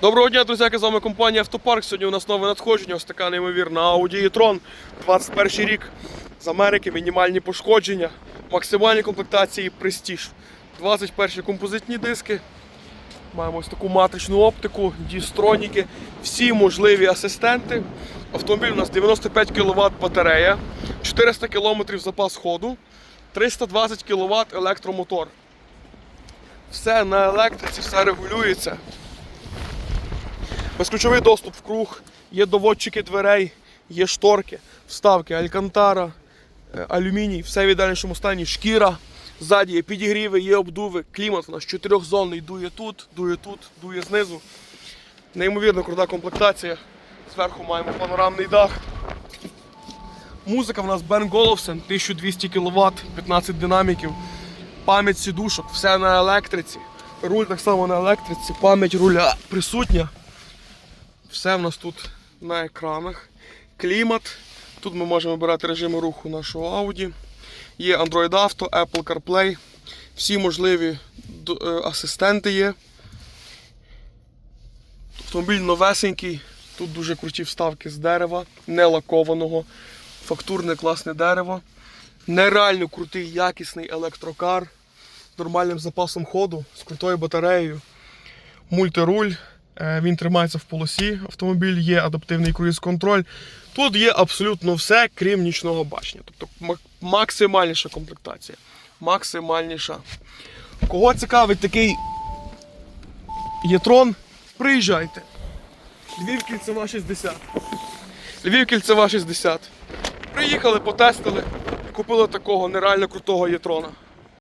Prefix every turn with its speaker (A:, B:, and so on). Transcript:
A: Доброго дня, друзяки, з вами компанія Автопарк. Сьогодні у нас нове надходження, ось така неймовірна Audi e-tron. 21 рік з Америки, мінімальні пошкодження, максимальні комплектації Prestige. 21 композитні диски. Маємо ось таку матричну оптику, дістроніки, всі можливі асистенти. Автомобіль у нас 95 кВт батарея, 400 км запас ходу, 320 кВт електромотор. Все на електриці, все регулюється. Безключовий доступ в круг, є доводчики дверей, є шторки, вставки, алькантара, е, алюміній, все в ідеальнішому стані, шкіра. Ззаді є підігріви, є обдуви, клімат у нас чотирьохзонний, дує тут, дує тут, дує знизу. Неймовірно крута комплектація. Зверху маємо панорамний дах. Музика в нас Бен Головсен, 1200 кВт, 15 динаміків, пам'ять сідушок, все на електриці. Руль так само на електриці, пам'ять руля присутня. Все в нас тут на екранах. Клімат. Тут ми можемо обирати режими руху нашого Audi. Є Android Auto, Apple CarPlay. Всі можливі е, асистенти є. Автомобіль новесенький. Тут дуже круті вставки з дерева, не лакованого, фактурне класне дерево. Нереально крутий, якісний електрокар з нормальним запасом ходу, з крутою батареєю мультируль. Е, Він тримається в полосі. Автомобіль є адаптивний круїз-контроль. Тут є абсолютно все, крім нічного бачення. Тобто максимальніша комплектація. Максимальніша. Кого цікавить такий єтрон, приїжджайте. Львів кільцева 60. Львів кільцева 60. Приїхали, потестили, купили такого нереально крутого єтрона.